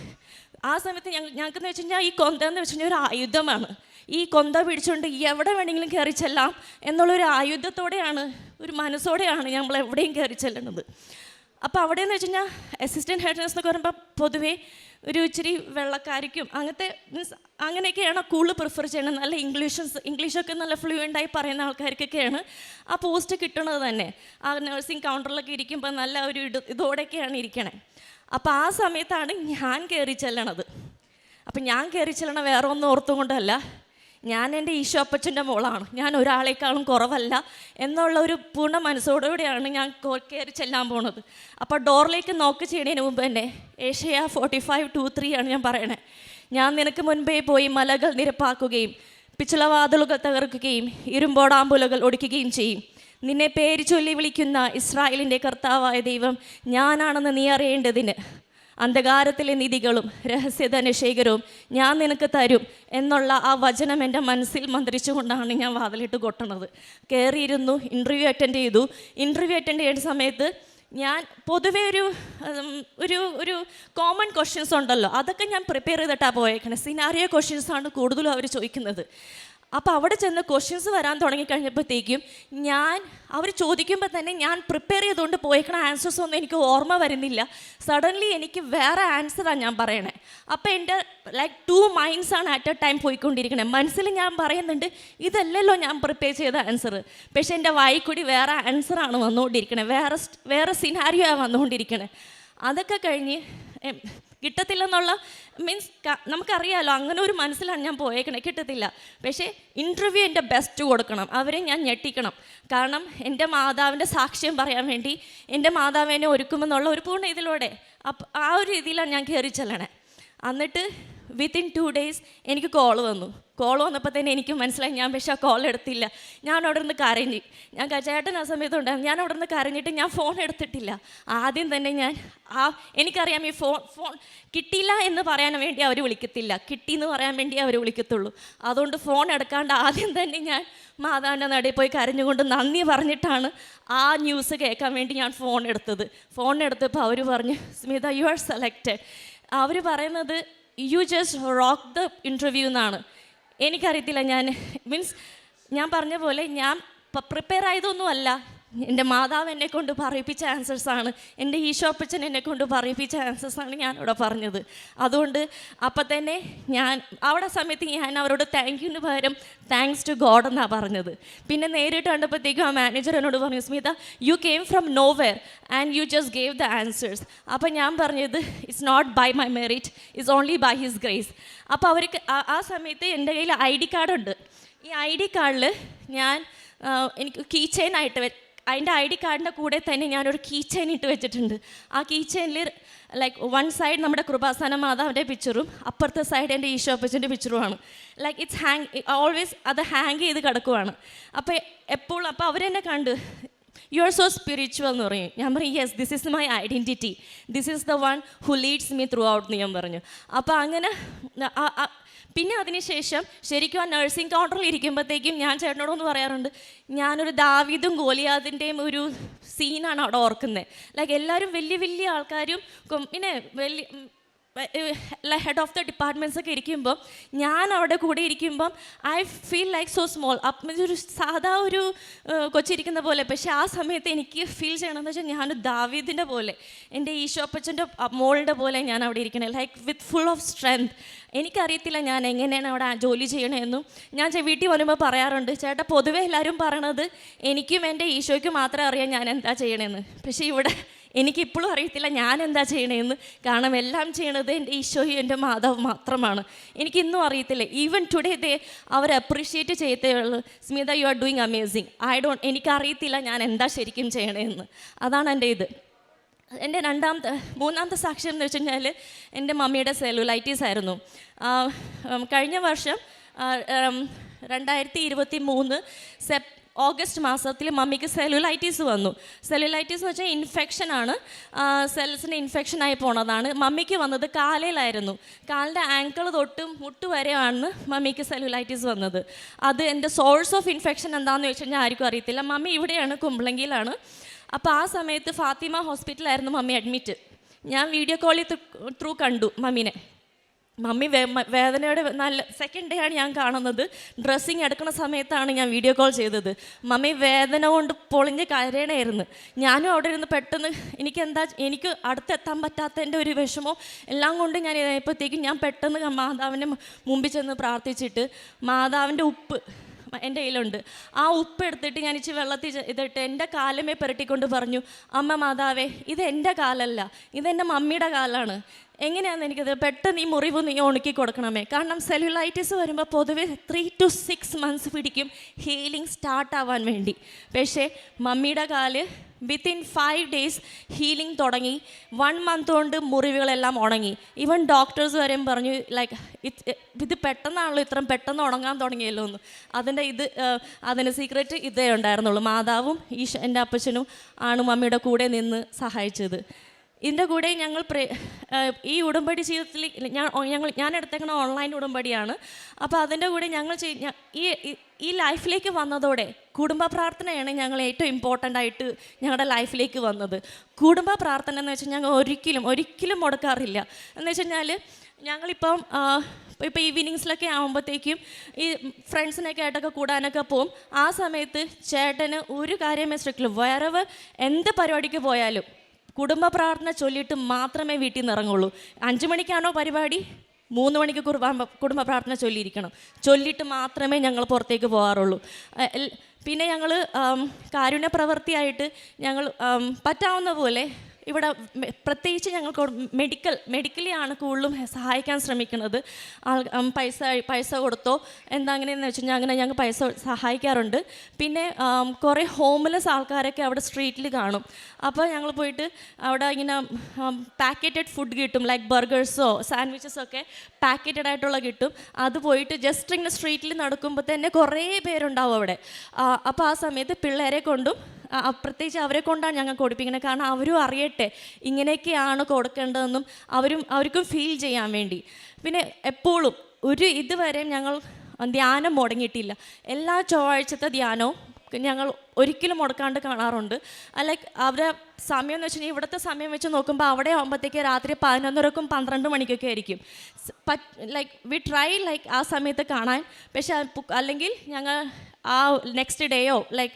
ആ സമയത്ത് ഞങ്ങൾ ഞങ്ങൾക്കെന്ന് വെച്ച് കഴിഞ്ഞാൽ ഈ കൊന്ത എന്ന് വെച്ച് കഴിഞ്ഞാൽ ഒരു ആയുധമാണ്. ഈ കൊന്ത പിടിച്ചുകൊണ്ട് എവിടെ വേണമെങ്കിലും കയറി ചെല്ലാം എന്നുള്ളൊരു ആയുധത്തോടെയാണ് ഒരു മനസ്സോടെയാണ് നമ്മൾ എവിടെയും കയറി ചെല്ലുന്നത്. അപ്പോൾ അവിടെ എന്ന് വെച്ച് കഴിഞ്ഞാൽ അസിസ്റ്റന്റ് ഹെഡ് നേഴ്സ് എന്നൊക്കെ പറയുമ്പോൾ പൊതുവേ ഒരു ഇച്ചിരി വെള്ളക്കാരിക്കും. അങ്ങനത്തെ മീൻസ് അങ്ങനെയൊക്കെയാണ് കൂടുതൽ പ്രിഫർ ചെയ്യുന്നത്. നല്ല ഇംഗ്ലീഷ് ഇംഗ്ലീഷൊക്കെ നല്ല ഫ്ലുവന്റ് ആയി പറയുന്ന ആൾക്കാർക്കൊക്കെയാണ് ആ പോസ്റ്റ് കിട്ടുന്നത് തന്നെ. ആ നഴ്സിംഗ് കൗണ്ടറിലൊക്കെ ഇരിക്കുമ്പോൾ നല്ല ഒരു ഇത് ഇതോടെയൊക്കെയാണ് ഇരിക്കണേ. അപ്പോൾ ആ സമയത്താണ് ഞാൻ കയറി ചെല്ലണത്. അപ്പം ഞാൻ കയറി ചെല്ലണ വേറെ ഒന്നും ഓർത്തും കൊണ്ടല്ല. ഞാൻ എന്റെ ഈശോ അപ്പച്ചന്റെ മോളാണ്. ഞാൻ ഒരാളെക്കാളും കുറവല്ല എന്നുള്ള ഒരു പൂർണ മനസ്സോടുകൂടിയാണ് ഞാൻ കയറി ചെല്ലാൻ പോണത്. അപ്പോൾ ഡോറിലേക്ക് നോക്ക് ചെയ്യണതിന് മുമ്പ് തന്നെ Asia forty five two three ആണ് ഞാൻ പറയണേ. ഞാൻ നിനക്ക് മുൻപേ പോയി മലകൾ നിരപ്പാക്കുകയും പിച്ചളവാതിലുകൾ തകർക്കുകയും ഇരുമ്പോടാമ്പുലകൾ ഒടിക്കുകയും ചെയ്യും. നിന്നെ പേര് ചൊല്ലി വിളിക്കുന്ന ഇസ്രായേലിന്റെ കർത്താവായ ദൈവം ഞാനാണെന്ന് നീ അറിയേണ്ടതിന്. അന്ധകാരത്തിലെ നിധികളും രഹസ്യധനശേഖരവും ഞാൻ നിനക്ക് തരും എന്നുള്ള ആ വചനം എന്റെ മനസ്സിൽ മന്ത്രിച്ചുകൊണ്ടാണ് ഞാൻ വാതിലിട്ട് കൊട്ടണത് കയറിയിരുന്നു ഇന്റർവ്യൂ അറ്റൻഡ് ചെയ്തു. ഇന്റർവ്യൂ അറ്റൻഡ് ചെയ്യുന്ന സമയത്ത് ഞാൻ പൊതുവെ ഒരു ഒരു ഒരു കോമൺ ക്വസ്റ്റ്യൻസ് ഉണ്ടല്ലോ. അതൊക്കെ ഞാൻ പ്രിപ്പയർ ചെയ്തിട്ടാണ് പോയേക്കണേ. സിനാരിയോ ക്വസ്റ്റ്യൻസാണ് കൂടുതലും അവർ ചോദിക്കുന്നത്. അപ്പോൾ അവിടെ ചെന്ന് ക്വസ്റ്റ്യൻസ് വരാൻ തുടങ്ങിക്കഴിഞ്ഞപ്പോഴത്തേക്കും ഞാൻ അവർ ചോദിക്കുമ്പോൾ തന്നെ ഞാൻ പ്രിപ്പയർ ചെയ്തുകൊണ്ട് പോയേക്കണ ആൻസേഴ്സ് ഒന്നും എനിക്ക് ഓർമ്മ വരുന്നില്ല. സഡൻലി എനിക്ക് വേറെ ആൻസറാണ് ഞാൻ പറയണേ. അപ്പോൾ എന്റെ like two minds at a time പോയിക്കൊണ്ടിരിക്കണേ. മനസ്സിൽ ഞാൻ പറയുന്നുണ്ട് ഇതല്ലല്ലോ ഞാൻ പ്രിപ്പയർ ചെയ്ത ആൻസർ പക്ഷേ എന്റെ വായിക്കൂടി വേറെ ആൻസറാണ് വന്നുകൊണ്ടിരിക്കണേ. വേറെ വേറെ സിനാരിയോ വന്നുകൊണ്ടിരിക്കണേ. അതൊക്കെ കഴിഞ്ഞ് കിട്ടത്തില്ലെന്നുള്ള മീൻസ് നമുക്കറിയാമല്ലോ അങ്ങനെ ഒരു മനസ്സിലാണ് ഞാൻ പോയേക്കണേ കിട്ടത്തില്ല. പക്ഷേ ഇന്റർവ്യൂ എന്റെ ബെസ്റ്റ് കൊടുക്കണം അവരെ ഞാൻ ഞെട്ടിക്കണം. കാരണം എന്റെ മാതാവിന്റെ സാക്ഷ്യം പറയാൻ വേണ്ടി എന്റെ മാതാവിനെ ഒരുക്കുമെന്നുള്ള ഒരു പൂർണ ഇതിലൂടെ അപ്പം ആ ഒരു രീതിയിലാണ് ഞാൻ കയറി ചെല്ലണേ. എന്നിട്ട് വിത്തിൻ ടു ഡേയ്സ് എനിക്ക് കോൾ വന്നു. കോൾ വന്നപ്പോൾ തന്നെ എനിക്ക് മനസ്സിലായി ഞാൻ പക്ഷേ ആ കോൾ എടുത്തില്ല. ഞാൻ അവിടെ നിന്ന് കരഞ്ഞു. ഞാൻ കച്ചേട്ടൻ ചേട്ടൻ ആ സമയത്ത് ഉണ്ടായിരുന്നു. ഞാൻ അവിടെ നിന്ന് കരഞ്ഞിട്ട് ഞാൻ ഫോൺ എടുത്തിട്ടില്ല. ആദ്യം തന്നെ ഞാൻ ആ എനിക്കറിയാം ഈ ഫോൺ ഫോൺ കിട്ടിയില്ല എന്ന് പറയാൻ വേണ്ടി അവർ വിളിക്കത്തില്ല. കിട്ടി എന്ന് പറയാൻ വേണ്ടി അവർ വിളിക്കത്തുള്ളൂ. അതുകൊണ്ട് ഫോൺ എടുക്കാണ്ട് ആദ്യം തന്നെ ഞാൻ മാതാവിന്റെ നടയിൽ പോയി കരഞ്ഞുകൊണ്ട് നന്ദി പറഞ്ഞിട്ടാണ് ആ ന്യൂസ് കേൾക്കാൻ വേണ്ടി ഞാൻ ഫോൺ എടുത്തത്. ഫോൺ എടുത്തപ്പോൾ അവർ പറഞ്ഞു സ്മിത യു ആർ സെലക്റ്റഡ് അവർ പറയുന്നത് you just rock the interview എന്നാണ്. എനിക്കറിയത്തില്ല ഞാൻ മീൻസ് ഞാൻ പറഞ്ഞ പോലെ ഞാൻ പ്രിപ്പയർ ആയതൊന്നുമല്ല. എന്റെ മാതാവ് എന്നെ കൊണ്ട് പറയിപ്പിച്ച ആണ്. എന്റെ ഈശോപ്പച്ചൻ എന്നെ കൊണ്ട് പറയിപ്പിച്ച ആൻസേഴ്സ് ആണ് ഞാനിവിടെ പറഞ്ഞത്. അതുകൊണ്ട് അപ്പം തന്നെ ഞാൻ അവിടെ സമയത്ത് ഞാൻ അവരോട് താങ്ക് യുന് പകരം താങ്ക്സ് ടു ഗോഡ് എന്നാണ് പറഞ്ഞത്. പിന്നെ നേരിട്ട് കണ്ടപ്പോഴത്തേക്കും ആ മാനേജർ എന്നോട് പറഞ്ഞു Smitha you came from nowhere and you just gave the answers അപ്പം ഞാൻ പറഞ്ഞത് it's not by my merit it's only by his grace അപ്പോൾ അവർക്ക് ആ- സമയത്ത് എന്റെ കയ്യിൽ ഐ ഡി കാർഡുണ്ട്. ഈ ഐ ഡി കാർഡിൽ ഞാൻ എനിക്ക് കീ ചെയിൻ അതിന്റെ ഐ ഡി കാർഡിന്റെ കൂടെ തന്നെ ഞാനൊരു കീ ചെയിൻ ഇട്ട് വെച്ചിട്ടുണ്ട്. ആ കീ ചെയിനിൽ ലൈക്ക് വൺ സൈഡ് നമ്മുടെ കൃപാസന മാതാവിന്റെ പിക്ചറും അപ്പുറത്തെ സൈഡ് എന്റെ ഈശോപ്പച്ചന്റെ പിക്ചറുമാണ് ലൈക്ക് ഇറ്റ്സ് ഹാങ് ഓൾവേസ് അത് ഹാങ് ചെയ്ത് കിടക്കുവാണ്. അപ്പോൾ എപ്പോൾ അപ്പോൾ അവരെന്നെ കണ്ട് യു ആർ സോ സ്പിരിച്വൽ എന്ന് പറയും. ഞാൻ പറയും yes this is my identity this is the one who leads me throughout എന്ന് ഞാൻ പറഞ്ഞു. അപ്പോൾ അങ്ങനെ പിന്നെ അതിനുശേഷം ശരിക്കും ആ നഴ്സിംഗ് കൗണ്ടറിൽ ഇരിക്കുമ്പോഴത്തേക്കും ഞാൻ ചേട്ടനോടൊന്ന് പറയാറുണ്ട് ഞാനൊരു ദാവീദും ഗോലിയാദിന്റെയും ഒരു സീനാണ് അവിടെ ഓർക്കുന്നത് ലൈക്ക് എല്ലാവരും വലിയ വലിയ ആൾക്കാരും പിന്നെ വലിയ ഹെഡ് ഓഫ് ദ ഡിപ്പാർട്ട്മെന്റ്സ് ഒക്കെ ഇരിക്കുമ്പം ഞാൻ അവിടെ കൂടെ ഇരിക്കുമ്പം I feel like so small ഒരു സാധാ ഒരു കൊച്ചിരിക്കുന്ന പോലെ. പക്ഷേ ആ സമയത്ത് എനിക്ക് ഫീൽ ചെയ്യണമെന്ന് വെച്ചാൽ ഞാൻ ദാവീദിന്റെ പോലെ. എന്റെ ഈശോപ്പച്ചന്റെ മോളുടെ പോലെ ഞാൻ അവിടെ ഇരിക്കണേ. Like with full of strength എനിക്കറിയത്തില്ല ഞാൻ എങ്ങനെയാണ് അവിടെ ജോലി ചെയ്യണമെന്നും ഞാൻ വീട്ടിൽ വരുമ്പോൾ പറയാറുണ്ട് ചേട്ടാ പൊതുവെ എല്ലാവരും പറയണത് എനിക്കും എന്റെ ഈശോയ്ക്കും മാത്രമേ അറിയാം ഞാൻ എന്താ ചെയ്യണമെന്ന് പക്ഷേ ഇവിടെ എനിക്കിപ്പോഴും അറിയത്തില്ല ഞാൻ എന്താ ചെയ്യണേന്ന്. കാരണം എല്ലാം ചെയ്യണത് എന്റെ ഈശോയും എന്റെ മാതാവ് മാത്രമാണ്. എനിക്കിന്നും അറിയത്തില്ല. ഈവൻ ടുഡേ ദേ അവർ അപ്രീഷിയേറ്റ് ചെയ്തേ Smitha you are doing amazing I don't എനിക്കറിയത്തില്ല ഞാൻ എന്താ ശരിക്കും ചെയ്യണേന്ന്. അതാണ് എന്റെ ഇത്. എന്റെ രണ്ടാമത്തെ മൂന്നാമത്തെ സാക്ഷ്യം എന്ന് വെച്ച് കഴിഞ്ഞാൽ എന്റെ മമ്മിയുടെ സെലുലൈറ്റീസ് ആയിരുന്നു. കഴിഞ്ഞ വർഷം രണ്ടായിരത്തി ഇരുപത്തി മൂന്ന് സെപ് ഓഗസ്റ്റ് മാസത്തിൽ മമ്മിക്ക് സെല്ലുലൈറ്റീസ് വന്നു. സെല്ലുലൈറ്റീസ് എന്ന് വെച്ചാൽ ഇൻഫെക്ഷനാണ് സെൽസിന് ഇൻഫെക്ഷനായി പോണതാണ്. മമ്മിക്ക് വന്നത് കാലയിലായിരുന്നു കാലിന്റെ ആങ്കിൾ തൊട്ടും മുട്ട് വരെയാണ് മമ്മിക്ക് സെല്ലുലൈറ്റീസ് വന്നത്. അത് എന്റെ സോഴ്സ് ഓഫ് ഇൻഫെക്ഷൻ എന്താണെന്ന് വെച്ച് കഴിഞ്ഞാൽ ആർക്കും അറിയത്തില്ല. മമ്മി ഇവിടെയാണ് കുമ്പളങ്കിയിലാണ്. അപ്പോൾ ആ സമയത്ത് ഫാത്തിമ ഹോസ്പിറ്റലായിരുന്നു മമ്മി അഡ്മിറ്റ് ഞാൻ വീഡിയോ കോളിൽ ത്രൂ കണ്ടു മമ്മീനെ. മമ്മി വേദനയുടെ നല്ല സെക്കൻഡ് ഡേ ആണ് ഞാൻ കാണുന്നത്. ഡ്രസ്സിങ് എടുക്കുന്ന സമയത്താണ് ഞാൻ വീഡിയോ കോൾ ചെയ്തത്. മമ്മി വേദന കൊണ്ട് പൊളിഞ്ഞ് കരയണമായിരുന്നു ഞാനും അവിടെ ഇരുന്ന് പെട്ടെന്ന് എനിക്ക് എന്താ എനിക്ക് അടുത്തെത്താൻ പറ്റാത്തതിന്റെ ഒരു വിഷമോ എല്ലാം കൊണ്ട് ഞാൻ ഇതായപ്പോഴത്തേക്കും ഞാൻ പെട്ടെന്ന് മാതാവിന്റെ മുമ്പിൽ ചെന്ന് പ്രാർത്ഥിച്ചിട്ട് മാതാവിന്റെ ഉപ്പ് എന്റെ കയ്യിലുണ്ട്. ആ ഉപ്പ് എടുത്തിട്ട് ഞാൻ ഇച്ചിരി വെള്ളത്തിൽ ഇതിട്ട് എന്റെ കാലമേ പുരട്ടിക്കൊണ്ട് പറഞ്ഞു അമ്മ മാതാവേ ഇത് എന്റെ കാലല്ല. ഇതെന്റെ മമ്മിയുടെ കാലാണ്. എങ്ങനെയാണെന്ന് എനിക്കത് പെട്ടെന്ന് ഈ മുറിവ് നീ ഉണക്കി കൊടുക്കണമേ. കാരണം സെല്ലുലൈറ്റിസ് വരുമ്പോൾ പൊതുവേ ത്രീ ടു സിക്സ് മന്ത്സ് പിടിക്കും ഹീലിംഗ് സ്റ്റാർട്ട് ആവാൻ വേണ്ടി. പക്ഷേ മമ്മിയുടെ കാൽ വിത്തിൻ ഫൈവ് ഡേയ്സ് ഹീലിംഗ് തുടങ്ങി. വൺ മന്ത് കൊണ്ട് മുറിവുകളെല്ലാം ഉണങ്ങി. ഈവൻ ഡോക്ടേഴ്സ് വരെയും പറഞ്ഞു ലൈക്ക് ഇത് പെട്ടെന്നാണല്ലോ ഇത്രയും പെട്ടെന്ന് ഉണങ്ങാൻ തുടങ്ങിയല്ലോ എന്ന്. അതിന്റെ ഇത് അതിന്റെ സീക്രട്ട് ഇതേ ഉണ്ടായിരുന്നുള്ളൂ. മാതാവും ഈശ എന്റെ അപ്പച്ചനും ആണ് മമ്മിയുടെ കൂടെ നിന്ന് സഹായിച്ചത്. ഇതിന്റെ കൂടെ ഞങ്ങൾ ഈ ഉടമ്പടി ജീവിതത്തിൽ ഞാൻ ഞങ്ങൾ ഞാൻ എടുത്തേക്കണ ഓൺലൈൻ ഉടമ്പടിയാണ്. അപ്പോൾ അതിന്റെ കൂടെ ഞങ്ങൾ ഈ ഈ- ലൈഫിലേക്ക് വന്നതോടെ കുടുംബ പ്രാർത്ഥനയാണ് ഞങ്ങൾ ഏറ്റവും ഇമ്പോർട്ടന്റ് ആയിട്ട് ഞങ്ങളുടെ ലൈഫിലേക്ക് വന്നത്. കുടുംബ പ്രാർത്ഥന എന്ന് വെച്ചാൽ ഞങ്ങൾ ഒരിക്കലും ഒരിക്കലും മുടക്കാറില്ല. എന്ന് വെച്ച് കഴിഞ്ഞാൽ ഞങ്ങളിപ്പം ഇപ്പോൾ ഈവനിങ്സിലൊക്കെ ആകുമ്പോഴത്തേക്കും ഈ ഫ്രണ്ട്സിനൊക്കെ ആയിട്ടൊക്കെ കൂടാനൊക്കെ പോവും. ആ സമയത്ത് ചേട്ടന് ഒരു കാര്യമേ സ്ട്രിക്റ്റില്ല വേറെ എന്ത് പരിപാടിക്ക് പോയാലും കുടുംബ പ്രാർത്ഥന ചൊല്ലിയിട്ട് മാത്രമേ വീട്ടിൽ നിന്ന് ഇറങ്ങുള്ളൂ. അഞ്ച് മണിക്കാണോ പരിപാടി? മൂന്ന് മണിക്ക് കുർബാന കുടുംബ പ്രാർത്ഥന ചൊല്ലിയിരിക്കണം. ചൊല്ലിയിട്ട് മാത്രമേ ഞങ്ങൾ പുറത്തേക്ക് പോകാറുള്ളൂ. പിന്നെ ഞങ്ങൾ കാരുണ്യ പ്രവൃത്തിയായിട്ട് ഞങ്ങൾ പറ്റാവുന്ന പോലെ ഇവിടെ പ്രത്യേകിച്ച് ഞങ്ങൾക്ക് മെഡിക്കൽ മെഡിക്കലി ആണ് കൂടുതലും സഹായിക്കാൻ ശ്രമിക്കുന്നത്. ആൾ പൈസ പൈസ കൊടുത്തോ എന്താ അങ്ങനെയെന്ന് വെച്ച് കഴിഞ്ഞാൽ അങ്ങനെ ഞങ്ങൾ പൈസ സഹായിക്കാറുണ്ട്. പിന്നെ കുറേ ഹോംലെസ് ആൾക്കാരൊക്കെ അവിടെ സ്ട്രീറ്റിൽ കാണും. അപ്പോൾ ഞങ്ങൾ പോയിട്ട് അവിടെ ഇങ്ങനെ പാക്കറ്റഡ് ഫുഡ് കിട്ടും. ലൈക്ക് ബർഗേഴ്സോ സാൻഡ്വിച്ചസോ ഒക്കെ പാക്കറ്റഡ് ആയിട്ടുള്ള കിട്ടും. അത് പോയിട്ട് ജസ്റ്റ് ഇങ്ങനെ സ്ട്രീറ്റിൽ നടക്കുമ്പോൾ തന്നെ കുറേ പേരുണ്ടാവും അവിടെ. അപ്പോൾ ആ സമയത്ത് പിള്ളേരെ കൊണ്ടും പ്രത്യേകിച്ച് അവരെ കൊണ്ടാണ് ഞങ്ങൾ കൊടുപ്പിക്കുന്നത്. കാരണം അവരും അറിയട്ടെ ഇങ്ങനെയൊക്കെയാണ് കൊടുക്കേണ്ടതെന്നും അവരും അവർക്കും ഫീൽ ചെയ്യാൻ വേണ്ടി. പിന്നെ എപ്പോഴും ഒരു ഇതുവരെയും ഞങ്ങൾ ധ്യാനം മുടങ്ങിയിട്ടില്ല. എല്ലാ ചൊവ്വാഴ്ചത്തെ ധ്യാനവും ഞങ്ങൾ ഒരിക്കലും മുടക്കാണ്ട് കാണാറുണ്ട്. ലൈക്ക് അവരെ സമയം എന്ന് വെച്ചിട്ടുണ്ടെങ്കിൽ ഇവിടുത്തെ സമയം വെച്ച് നോക്കുമ്പോൾ അവിടെ ആകുമ്പോഴത്തേക്ക് രാത്രി പതിനൊന്നരക്കും പന്ത്രണ്ട് മണിക്കൊക്കെ ആയിരിക്കും. ലൈക്ക് വി ട്രൈ ലൈക്ക് ആ സമയത്ത് കാണാൻ. പക്ഷെ അല്ലെങ്കിൽ ഞങ്ങൾ ആ നെക്സ്റ്റ് ഡേയോ ലൈക്ക്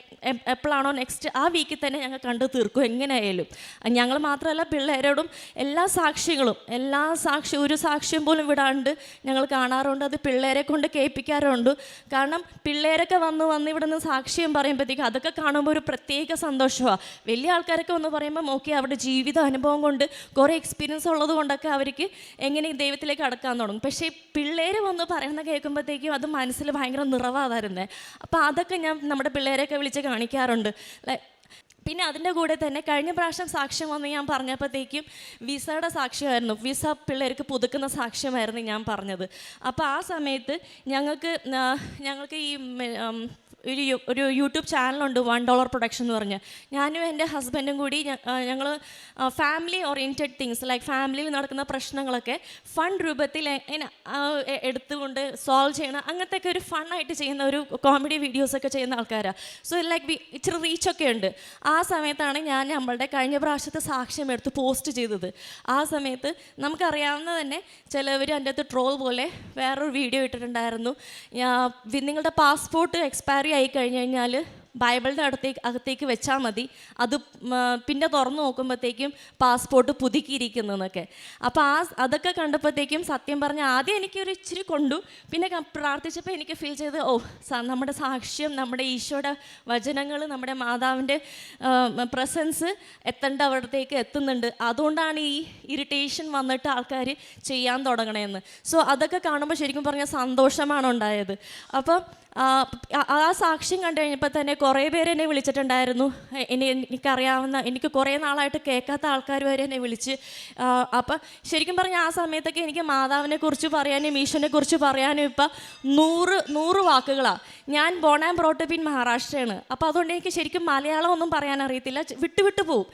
എപ്പോഴാണോ നെക്സ്റ്റ് ആ വീക്കിൽ തന്നെ ഞങ്ങൾ കണ്ടു തീർക്കും എങ്ങനെയായാലും. ഞങ്ങൾ മാത്രമല്ല പിള്ളേരോടും എല്ലാ സാക്ഷികളും എല്ലാ സാക്ഷി ഒരു സാക്ഷ്യം പോലും വിടാണ്ട് ഞങ്ങൾ കാണാറുണ്ട്. അത് പിള്ളേരെ കൊണ്ട് കേൾപ്പിക്കാറുണ്ട്. കാരണം പിള്ളേരൊക്കെ വന്ന് വന്ന് ഇവിടെ നിന്ന് സാക്ഷ്യം പറയുമ്പോഴത്തേക്ക് അതൊക്കെ കാണുമ്പോൾ ഒരു പ്രത്യേക സന്തോഷമാണ് വലിയ ആൾക്കാരൊക്കെ വന്ന് പറയുമ്പോൾ ഓക്കെ അവരുടെ ജീവിത അനുഭവം കൊണ്ട് കുറേ എക്സ്പീരിയൻസ് ഉള്ളത് കൊണ്ടൊക്കെ അവർക്ക് എങ്ങനെ ദൈവത്തിലേക്ക് അടക്കാൻ തുടങ്ങും. പക്ഷേ പിള്ളേർ വന്ന് പറയുന്ന കേൾക്കുമ്പോഴത്തേക്കും അത് മനസ്സിൽ ഭയങ്കര നിറവാതായിരുന്നേ അപ്പോൾ അതൊക്കെ ഞാൻ നമ്മുടെ പിള്ളേരെയൊക്കെ വിളിച്ച് കാണിക്കാറുണ്ട്. പിന്നെ അതിന്റെ കൂടെ തന്നെ കഴിഞ്ഞ പ്രാവശ്യം സാക്ഷ്യം വന്ന് ഞാൻ പറഞ്ഞപ്പോഴത്തേക്കും വിസയുടെ സാക്ഷ്യമായിരുന്നു. വിസ പിള്ളേർക്ക് പുതുക്കുന്ന സാക്ഷ്യമായിരുന്നു ഞാൻ പറഞ്ഞത്. അപ്പോൾ ആ സമയത്ത് ഞങ്ങൾക്ക് ഞങ്ങൾക്ക് ഈ ഒരു ഒരു യൂട്യൂബ് ചാനലുണ്ട് വൺ ഡോളർ പ്രൊഡക്ഷൻ എന്ന് പറഞ്ഞ്. ഞാനും എന്റെ ഹസ്ബൻഡും കൂടി ഞങ്ങൾ ഫാമിലി ഓറിയന്റഡ് തിങ്സ് ലൈക്ക് ഫാമിലിയിൽ നടക്കുന്ന പ്രശ്നങ്ങളൊക്കെ ഫൺ രൂപത്തിൽ എടുത്തുകൊണ്ട് സോൾവ് ചെയ്യണം അങ്ങനത്തെ ഒക്കെ ഒരു ഫണ്ണായിട്ട് ചെയ്യുന്ന ഒരു കോമഡി വീഡിയോസൊക്കെ ചെയ്യുന്ന ആൾക്കാരാണ് സോ ലൈക്ക് ഇച്ചിരി റീച്ചൊക്കെ ഉണ്ട്. ആ സമയത്താണ് ഞാൻ നമ്മളുടെ കഴിഞ്ഞ പ്രാവശ്യത്തെ സാക്ഷ്യം എടുത്ത് പോസ്റ്റ് ചെയ്തത്. ആ സമയത്ത് നമുക്കറിയാവുന്ന തന്നെ ചിലവർ എന്റെ അകത്ത് ട്രോൾ പോലെ വേറൊരു വീഡിയോ ഇട്ടിട്ടുണ്ടായിരുന്നു. നിങ്ങളുടെ പാസ്പോർട്ട് എക്സ്പയറി ആയി കഴിഞ്ഞ് കഴിഞ്ഞാൽ ബൈബിളിന്റെ അടുത്തേക്ക് അകത്തേക്ക് വെച്ചാൽ മതി. അത് പിന്നെ തുറന്നു നോക്കുമ്പോഴത്തേക്കും പാസ്പോർട്ട് പുതുക്കിയിരിക്കുന്നതെന്നൊക്കെ അപ്പോൾ ആ അതൊക്കെ കണ്ടപ്പോഴത്തേക്കും സത്യം പറഞ്ഞ ആദ്യം എനിക്കൊരു ഇച്ചിരി കൊണ്ടു. പിന്നെ പ്രാർത്ഥിച്ചപ്പോൾ എനിക്ക് ഫീൽ ചെയ്ത് ഓ നമ്മുടെ സാക്ഷ്യം നമ്മുടെ ഈശോയുടെ വചനങ്ങൾ നമ്മുടെ മാതാവിന്റെ പ്രസൻസ് എത്തേണ്ട അവിടത്തേക്ക് എത്തുന്നുണ്ട്. അതുകൊണ്ടാണ് ഈ ഇറിറ്റേഷൻ വന്നിട്ട് ആൾക്കാർ ചെയ്യാൻ തുടങ്ങണേന്ന്. സോ അതൊക്കെ കാണുമ്പോൾ ശരിക്കും പറഞ്ഞാൽ സന്തോഷമാണ് ഉണ്ടായത്. അപ്പം ആ, സാക്ഷ്യം കണ്ടു കഴിഞ്ഞപ്പോൾ തന്നെ കുറേ പേര് എന്നെ വിളിച്ചിട്ടുണ്ടായിരുന്നു. ഇനി എനിക്കറിയാവുന്ന എനിക്ക് കുറേ നാളായിട്ട് കേൾക്കാത്ത ആൾക്കാർ വരെ എന്നെ വിളിച്ച് അപ്പം ശരിക്കും പറഞ്ഞാൽ ആ സമയത്തൊക്കെ എനിക്ക് മാതാവിനെ കുറിച്ച് പറയാനും ഈശോനെക്കുറിച്ച് കുറിച്ച് പറയാനും ഇപ്പം നൂറ് നൂറ് വാക്കുകളാണ് ഞാൻ ബോൺ ആൻഡ് ബ്രോട്ടപ്പ് ഇൻ മഹാരാഷ്ട്രയാണ്. അപ്പോൾ അതുകൊണ്ട് എനിക്ക് ശരിക്കും മലയാളം ഒന്നും പറയാൻ അറിയത്തില്ല. വിട്ട് പോവും.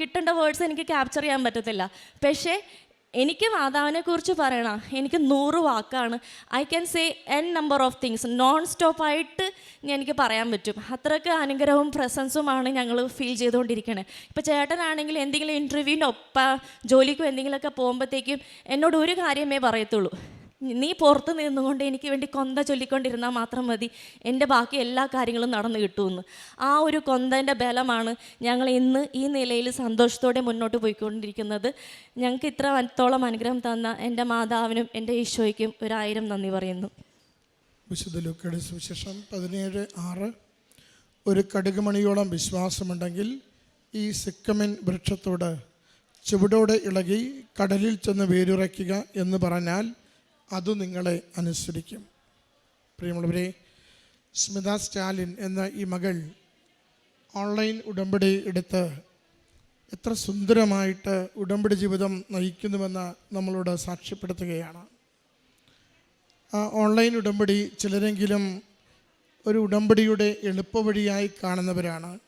കിട്ടേണ്ട വേർഡ്സ് എനിക്ക് ക്യാപ്ചർ ചെയ്യാൻ പറ്റത്തില്ല. പക്ഷേ എനിക്ക് മാതാവിനെ കുറിച്ച് പറയണം. എനിക്ക് നൂറ് വാക്കാണ്. I can say n number of things non സ്റ്റോപ്പായിട്ട് എനിക്ക് പറയാൻ പറ്റും. അത്രയ്ക്ക് അനുഗ്രഹവും പ്രസൻസുമാണ് ഞങ്ങൾ ഫീൽ ചെയ്തുകൊണ്ടിരിക്കുന്നത് ഇപ്പോൾ ചേട്ടനാണെങ്കിൽ എന്തെങ്കിലും ഇന്റർവ്യൂവിന്റെ ഒപ്പ ജോലിക്കും എന്തെങ്കിലുമൊക്കെ പോകുമ്പോഴത്തേക്കും എന്നോട് ഒരു കാര്യമേ പറയത്തുള്ളൂ. നീ പുറത്ത് നിന്നുകൊണ്ട് എനിക്ക് വേണ്ടി കൊന്ത ചൊല്ലിക്കൊണ്ടിരുന്നാൽ മാത്രം മതി. എന്റെ ബാക്കി എല്ലാ കാര്യങ്ങളും നടന്നു കിട്ടുമെന്ന്. ആ ഒരു കൊന്തന്റെ ബലമാണ് ഞങ്ങൾ ഇന്ന് ഈ നിലയിൽ സന്തോഷത്തോടെ മുന്നോട്ട് പോയിക്കൊണ്ടിരിക്കുന്നത്. ഞങ്ങൾക്ക് ഇത്ര വനത്തോളം അനുഗ്രഹം തന്ന എന്റെ മാതാവിനും എന്റെ ഈശോയ്ക്കും ഒരായിരം നന്ദി പറയുന്നു. വിശുദ്ധ ലൂക്കയുടെ സുവിശേഷം പതിനേഴ് ആറ്. ഒരു കടുകുമണിയോളം വിശ്വാസമുണ്ടെങ്കിൽ ഈ സിക്കമിൻ വൃക്ഷത്തോട് ചുവടോടെ ഇളകി കടലിൽ ചെന്ന് വേരുറയ്ക്കുക എന്ന് പറഞ്ഞാൽ അത് നിങ്ങളെ അനുസരിക്കും. പ്രിയമുള്ളവരെ സ്മിത സ്റ്റാലിൻ എന്ന ഈ മകൾ ഓൺലൈൻ ഉടമ്പടി എടുത്ത് എത്ര സുന്ദരമായിട്ട് ഉടമ്പടി ജീവിതം നയിക്കുന്നുവെന്ന് നമ്മളോട് സാക്ഷ്യപ്പെടുത്തുകയാണ്. ആ ഓൺലൈൻ ഉടമ്പടി ചിലരെങ്കിലും ഒരു ഉടമ്പടിയുടെ എളുപ്പവഴിയായി കാണുന്നവരാണ്.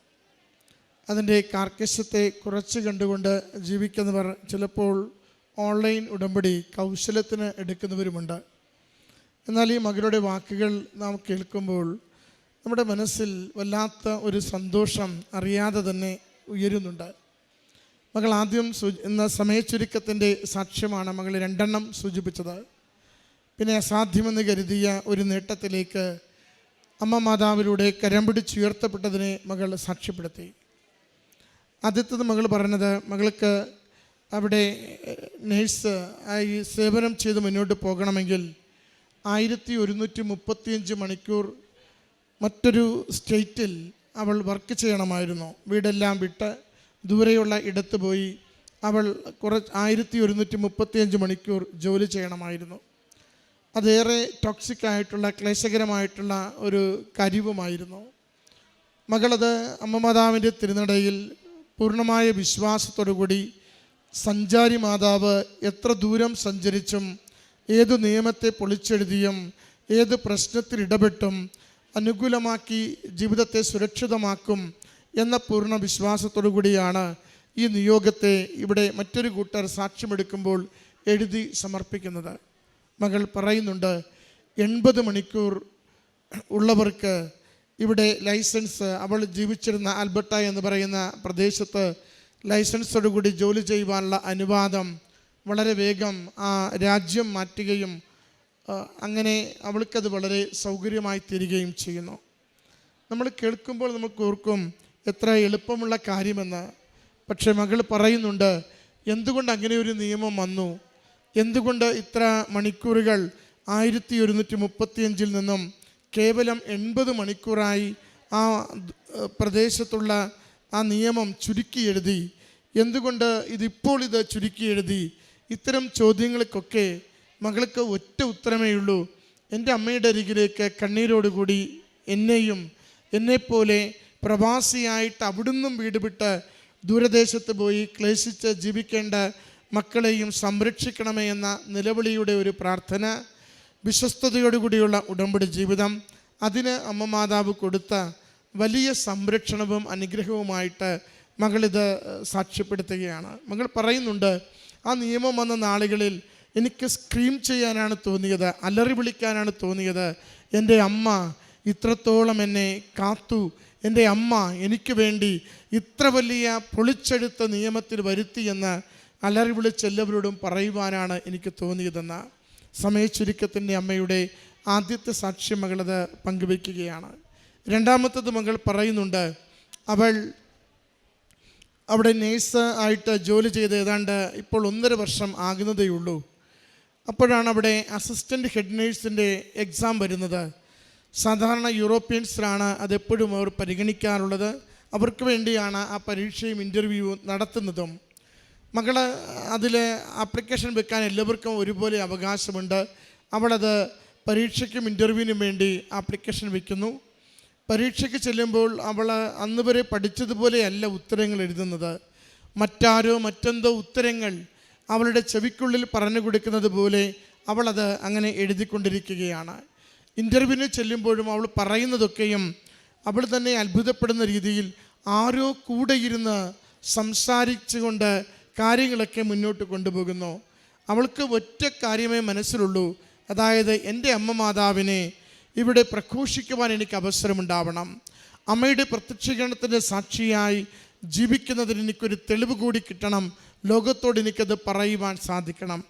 അതിന്റെ കാർക്കശ്യത്തെ കുറച്ച് കണ്ടുകൊണ്ട് ജീവിക്കുന്നവർ ചിലപ്പോൾ ഓൺലൈൻ ഉടമ്പടി കൗശലത്തിന് എടുക്കുന്നവരുമുണ്ട്. എന്നാൽ ഈ മകളുടെ വാക്കുകൾ നാം കേൾക്കുമ്പോൾ നമ്മുടെ മനസ്സിൽ വല്ലാത്ത ഒരു സന്തോഷം അറിയാതെ തന്നെ ഉയരുന്നുണ്ട്. മകൾ ആദ്യം സൂ എന്ന സമയച്ചുരുക്കത്തിന്റെ സാക്ഷ്യമാണ് മകൾ രണ്ടെണ്ണം സൂചിപ്പിച്ചത്. പിന്നെ അസാധ്യമെന്ന് കരുതിയ ഒരു നേട്ടത്തിലേക്ക് അമ്മ മാതാവിലൂടെ കരം പിടിച്ചുയർത്തപ്പെട്ടതിനെ മകൾ സാക്ഷ്യപ്പെടുത്തി. ആദ്യത്തത് മകൾ പറഞ്ഞത് മകൾക്ക് അവിടെ നേഴ്സ് ആയി സേവനം ചെയ്ത് മുന്നോട്ട് പോകണമെങ്കിൽ ആയിരത്തി ഒരുന്നൂറ്റി മുപ്പത്തിയഞ്ച് മണിക്കൂർ മറ്റൊരു സ്റ്റേറ്റിൽ അവൾ വർക്ക് ചെയ്യണമായിരുന്നു. വീടെല്ലാം വിട്ട് ദൂരെയുള്ള ഇടത്ത് പോയി അവൾ കുറച്ച് ആയിരത്തി ഒരുന്നൂറ്റി മുപ്പത്തിയഞ്ച് മണിക്കൂർ ജോലി ചെയ്യണമായിരുന്നു. അതേറെ ടോക്സിക് ആയിട്ടുള്ള ക്ലേശകരമായിട്ടുള്ള ഒരു കരിവുമായിരുന്നു മകളത് അമ്മമാതാവിന്റെ തിരുനടയിൽ പൂർണമായ വിശ്വാസത്തോടുകൂടി സഞ്ചാരി മാതാവ് എത്ര ദൂരം സഞ്ചരിച്ചും ഏതു നിയമത്തെ പൊളിച്ചെഴുതിയും ഏത് പ്രശ്നത്തിൽ ഇടപെട്ടും അനുകൂലമാക്കി ജീവിതത്തെ സുരക്ഷിതമാക്കും എന്ന പൂർണ വിശ്വാസത്തോടു കൂടിയാണ് ഈ നിയോഗത്തെ ഇവിടെ മറ്റൊരു കൂട്ടർ സാക്ഷ്യമെടുക്കുമ്പോൾ എഴുതി സമർപ്പിക്കുന്നത്. മകൾ പറയുന്നുണ്ട് എൺപത് മണിക്കൂർ ഉള്ളവർക്ക് ഇവിടെ ലൈസൻസ് അവൾ ജീവിച്ചിരുന്ന ആൽബർട്ട എന്ന് പറയുന്ന പ്രദേശത്ത് ലൈസൻസോടുകൂടി ജോലി ചെയ്യുവാനുള്ള അനുവാദം വളരെ വേഗം ആ രാജ്യം മാറ്റുകയും അങ്ങനെ അവൾക്കത് വളരെ സൗകര്യമായി തീരുകയും ചെയ്യുന്നു. നമ്മൾ കേൾക്കുമ്പോൾ നമുക്ക് ഓർക്കും എത്ര എളുപ്പമുള്ള കാര്യമെന്ന്. പക്ഷേ മകൾ പറയുന്നുണ്ട് എന്തുകൊണ്ട് അങ്ങനെ ഒരു നിയമം വന്നു? എന്തുകൊണ്ട് ഇത്ര മണിക്കൂറുകൾ ആയിരത്തി ഒരുന്നൂറ്റി മുപ്പത്തിയഞ്ചിൽ നിന്നും കേവലം എൺപത് മണിക്കൂറായി ആ പ്രദേശത്തുള്ള ആ നിയമം ചുരുക്കി എഴുതി. എന്തുകൊണ്ട് ഇതിപ്പോൾ ഇത് ചുരുക്കി എഴുതി? ഇത്തരം ചോദ്യങ്ങൾക്കൊക്കെ മകൾക്ക് ഒറ്റ ഉത്തരമേ ഉള്ളൂ. എന്റെ അമ്മയുടെ അരികിലേക്ക് കണ്ണീരോടുകൂടി എന്നെയും എന്നെപ്പോലെ പ്രവാസിയായിട്ട് അവിടുന്നും വീട് വിട്ട് ദൂരദേശത്ത് പോയി ക്ലേശിച്ച് ജീവിക്കേണ്ട മക്കളെയും സംരക്ഷിക്കണമേ എന്ന നിലവിളിയുടെ ഒരു പ്രാർത്ഥന വിശ്വസ്തയോടുകൂടിയുള്ള ഉടമ്പടി ജീവിതം അതിന് അമ്മ മാതാവ് കൊടുത്ത വലിയ സംരക്ഷണവും അനുഗ്രഹവുമായിട്ട് മകളിത് സാക്ഷ്യപ്പെടുത്തുകയാണ്. മകൾ പറയുന്നുണ്ട് ആ നിയമം വന്ന നാളുകളിൽ എനിക്ക് സ്ക്രീം ചെയ്യാനാണ് തോന്നിയത് അലറി വിളിക്കാനാണ് തോന്നിയത്. എന്റെ അമ്മ ഇത്രത്തോളം എന്നെ കാത്തു. എന്റെ അമ്മ എനിക്ക് വേണ്ടി ഇത്ര വലിയ പൊളിച്ചെടുത്ത നിയമത്തിൽ വരുത്തിയെന്ന് അലറി വിളിച്ചെല്ലാവരോടും പറയുവാനാണ് എനിക്ക് തോന്നിയതെന്ന്. സമയച്ചുരുക്കത്തിന്റെ അമ്മയുടെ ആദ്യത്തെ സാക്ഷ്യം മകളത് പങ്കുവയ്ക്കുകയാണ്. രണ്ടാമത്തത് മകൾ പറയുന്നുണ്ട് അവൾ അവിടെ നേഴ്സ് ആയിട്ട് ജോലി ചെയ്ത് ഏതാണ്ട് ഇപ്പോൾ ഒന്നര വർഷം ആകുന്നതേ ഉള്ളൂ. അപ്പോഴാണ് അവിടെ അസിസ്റ്റന്റ് ഹെഡ് നേഴ്സിന്റെ എക്സാം വരുന്നത്. സാധാരണ യൂറോപ്യൻസിലാണ് അതെപ്പോഴും അവർ പരിഗണിക്കാറുള്ളത്. അവർക്ക് വേണ്ടിയാണ് ആ പരീക്ഷയും ഇന്റർവ്യൂവും നടത്തുന്നതും. മകൾ അതിൽ ആപ്ലിക്കേഷൻ വെക്കാൻ എല്ലാവർക്കും ഒരുപോലെ അവകാശമുണ്ട്. അവളത് പരീക്ഷയ്ക്കും ഇന്റർവ്യൂവിനും വേണ്ടി ആപ്ലിക്കേഷൻ വെക്കുന്നു. പരീക്ഷയ്ക്ക് ചെല്ലുമ്പോൾ അവൾ അന്ന് വരെ പഠിച്ചതുപോലെയല്ല ഉത്തരങ്ങൾ എഴുതുന്നത്. മറ്റാരോ മറ്റെന്തോ ഉത്തരങ്ങൾ അവളുടെ ചെവിക്കുള്ളിൽ പറഞ്ഞു കൊടുക്കുന്നത് പോലെ അവളത് അങ്ങനെ എഴുതിക്കൊണ്ടിരിക്കുകയാണ്. ഇന്റർവ്യൂവിന് ചെല്ലുമ്പോഴും അവൾ പറയുന്നതൊക്കെയും അവൾ തന്നെ അത്ഭുതപ്പെടുന്ന രീതിയിൽ ആരോ കൂടെ ഇരുന്ന് സംസാരിച്ചുകൊണ്ട് കാര്യങ്ങളൊക്കെ മുന്നോട്ട് കൊണ്ടുപോകുന്നു. അവൾക്ക് ഒറ്റ കാര്യമേ മനസ്സിലുള്ളൂ. അതായത് എന്റെ അമ്മ മാതാവിനെ ഇവിടെ പ്രഘോഷിക്കുവാൻ എനിക്ക് അവസരമുണ്ടാവണം. അമ്മയുടെ പ്രത്യക്ഷീകരണത്തിന്റെ സാക്ഷിയായി ജീവിക്കുന്നതിന് എനിക്കൊരു തെളിവ് കൂടി കിട്ടണം. ലോകത്തോട് എനിക്കത് പറയുവാൻ സാധിക്കണം.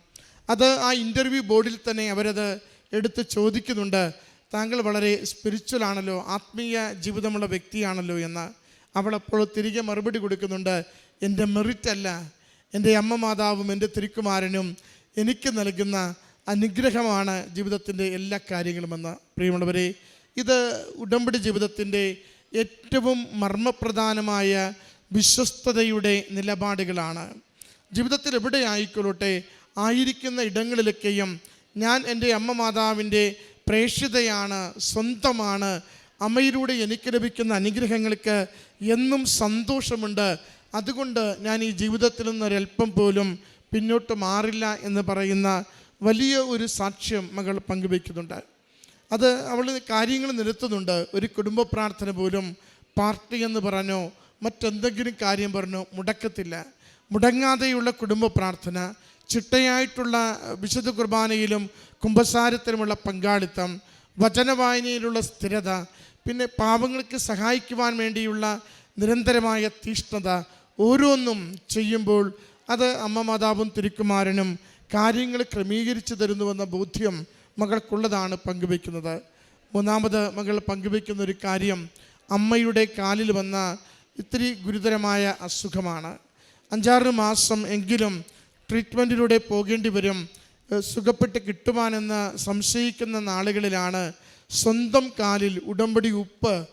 അത് ആ ഇന്റർവ്യൂ ബോർഡിൽ തന്നെ അവരത് എടുത്ത് ചോദിക്കുന്നുണ്ട്. താങ്കൾ വളരെ സ്പിരിച്വൽ ആണല്ലോ ആത്മീയ ജീവിതമുള്ള വ്യക്തിയാണല്ലോ എന്ന്. അവളപ്പോൾ തിരികെ മറുപടി കൊടുക്കുന്നുണ്ട്. എന്റെ മെറിറ്റ് അല്ല. എന്റെ അമ്മ മാതാവും എന്റെ തിരുക്കുമാരനും എനിക്ക് നൽകുന്ന അനുഗ്രഹമാണ് ജീവിതത്തിന്റെ എല്ലാ കാര്യങ്ങളുമെന്ന് പ്രിയമുള്ളവരെ ഇത് ഉടമ്പടി ജീവിതത്തിന്റെ ഏറ്റവും മർമ്മപ്രധാനമായ വിശ്വസ്തതയുടെ നിലപാടുകളാണ്. ജീവിതത്തിൽ എവിടെ ആയിക്കൊള്ളട്ടെ ആയിരിക്കുന്ന ഇടങ്ങളിലൊക്കെയും ഞാൻ എന്റെ അമ്മ മാതാവിന്റെ പ്രേക്ഷിതയാണ് സ്വന്തമാണ്. അമ്മയിലൂടെ എനിക്ക് ലഭിക്കുന്ന അനുഗ്രഹങ്ങൾക്ക് എന്നും സന്തോഷമുണ്ട്. അതുകൊണ്ട് ഞാൻ ഈ ജീവിതത്തിൽ നിന്നൊരൽപ്പം പോലും പിന്നോട്ട് മാറില്ല എന്ന് പറയുന്ന വലിയ ഒരു സാക്ഷ്യം മകൾ പങ്കുവയ്ക്കുന്നുണ്ട്. അത് അവൾ കാര്യങ്ങൾ നിരത്തുന്നുണ്ട്. ഒരു കുടുംബ പ്രാർത്ഥന പോലും പാർട്ടി എന്ന് പറഞ്ഞോ മറ്റെന്തെങ്കിലും കാര്യം പറഞ്ഞോ മുടക്കത്തില്ല. മുടങ്ങാതെയുള്ള കുടുംബ പ്രാർത്ഥന ചിട്ടയായിട്ടുള്ള വിശുദ്ധ കുർബാനയിലും കുംഭസാരത്തിലുമുള്ള പങ്കാളിത്തം വചനവായനയിലുള്ള സ്ഥിരത പിന്നെ പാവങ്ങൾക്ക് സഹായിക്കുവാൻ വേണ്ടിയുള്ള നിരന്തരമായ തീഷ്ണത ഓരോന്നും ചെയ്യുമ്പോൾ അത് അമ്മ മാതാവും തിരുക്കുമാരനും കാര്യങ്ങൾ ക്രമീകരിച്ചു തരുന്നുവെന്ന ബോധ്യം മകൾക്കുള്ളതാണ് പങ്കുവയ്ക്കുന്നത്. മൂന്നാമത് മകൾ പങ്കുവയ്ക്കുന്ന ഒരു കാര്യം അമ്മയുടെ കാലിൽ വന്ന ഇത്തിരി ഗുരുതരമായ അസുഖമാണ്. അഞ്ചാറ് മാസം എങ്കിലും ട്രീറ്റ്മെന്റിലൂടെ പോകേണ്ടി വരും. സുഖപ്പെട്ട് കിട്ടുവാനെന്ന് സംശയിക്കുന്ന നാളുകളിലാണ് സ്വന്തം കാലിൽ ഉടമ്പടി ഉപ്പ്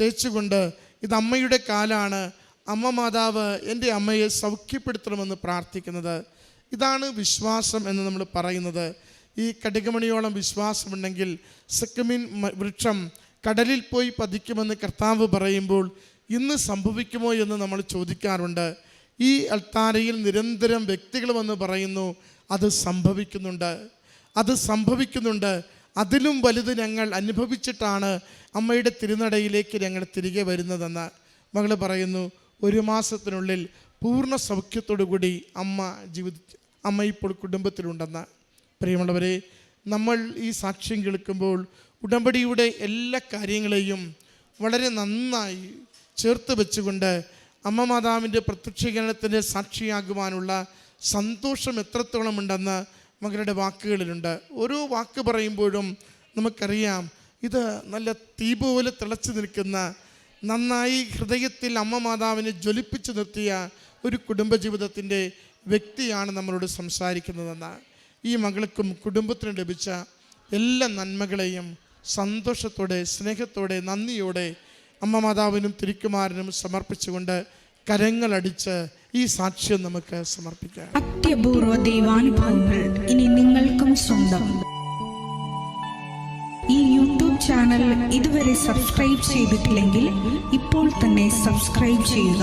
തേച്ചുകൊണ്ട് ഇത് അമ്മയുടെ കാലാണ്. അമ്മ മാതാവ് എന്റെ അമ്മയെ സൗഖ്യപ്പെടുത്തണമെന്ന് പ്രാർത്ഥിക്കുന്നത്. ഇതാണ് വിശ്വാസം എന്ന് നമ്മൾ പറയുന്നത്. ഈ കടുകമണിയോളം വിശ്വാസമുണ്ടെങ്കിൽ സിക്കിമിൻ വൃക്ഷം കടലിൽ പോയി പതിക്കുമെന്ന് കർത്താവ് പറയുമ്പോൾ ഇന്ന് സംഭവിക്കുമോ എന്ന് നമ്മൾ ചോദിക്കാറുണ്ട്. ഈ അൾത്താരയിൽ നിരന്തരം വ്യക്തികൾ വന്ന് പറയുന്നു അത് സംഭവിക്കുന്നുണ്ട്. അത് സംഭവിക്കുന്നുണ്ട്. അതിലും വലുത് ഞങ്ങൾ അനുഭവിച്ചിട്ടാണ് അമ്മയുടെ തിരുനടയിലേക്ക് ഞങ്ങൾ തിരികെ വരുന്നതെന്ന് മകൾ പറയുന്നു. ഒരു മാസത്തിനുള്ളിൽ പൂർണ സൗഖ്യത്തോടു കൂടി അമ്മ ജീവിത അമ്മ ഇപ്പോൾ കുടുംബത്തിലുണ്ടെന്ന്. പ്രിയമുള്ളവരെ നമ്മൾ ഈ സാക്ഷ്യം കേൾക്കുമ്പോൾ ഉടമ്പടിയുടെ എല്ലാ കാര്യങ്ങളെയും വളരെ നന്നായി ചേർത്ത് വെച്ചുകൊണ്ട് അമ്മ മാതാവിന്റെ പ്രത്യക്ഷീകരണത്തിന്റെ സാക്ഷിയാകുവാനുള്ള സന്തോഷം എത്രത്തോളം ഉണ്ടെന്ന് മകളുടെ വാക്കുകളിലുണ്ട്. ഓരോ വാക്ക് പറയുമ്പോഴും നമുക്കറിയാം ഇത് നല്ല തീ പോലെ തിളച്ചു നിൽക്കുന്ന നന്നായി ഹൃദയത്തിൽ അമ്മ മാതാവിനെ ജ്വലിപ്പിച്ചു നിർത്തിയ ഒരു കുടുംബജീവിതത്തിന്റെ വ്യക്തിയാണ് നമ്മളോട് സംസാരിക്കുന്നതെന്ന് ഈ മകൾക്കും കുടുംബത്തിനും ലഭിച്ച എല്ലാ നന്മകളെയും സന്തോഷത്തോടെ സ്നേഹത്തോടെ നന്ദിയോടെ അമ്മ മാതാവിനും തിരുക്കുമാരനും സമർപ്പിച്ചുകൊണ്ട് കരങ്ങളടിച്ച് ഈ സാക്ഷ്യം നമുക്ക് സമർപ്പിക്കാം. അത്യപൂർവ ദൈവാനുഭവങ്ങൾ ഇനി നിങ്ങൾക്കും സ്വന്തം. ഈ യൂട്യൂബ് ചാനൽ ഇതുവരെ സബ്സ്ക്രൈബ് ചെയ്തിട്ടില്ലെങ്കിൽ ഇപ്പോൾ തന്നെ സബ്സ്ക്രൈബ് ചെയ്യുക.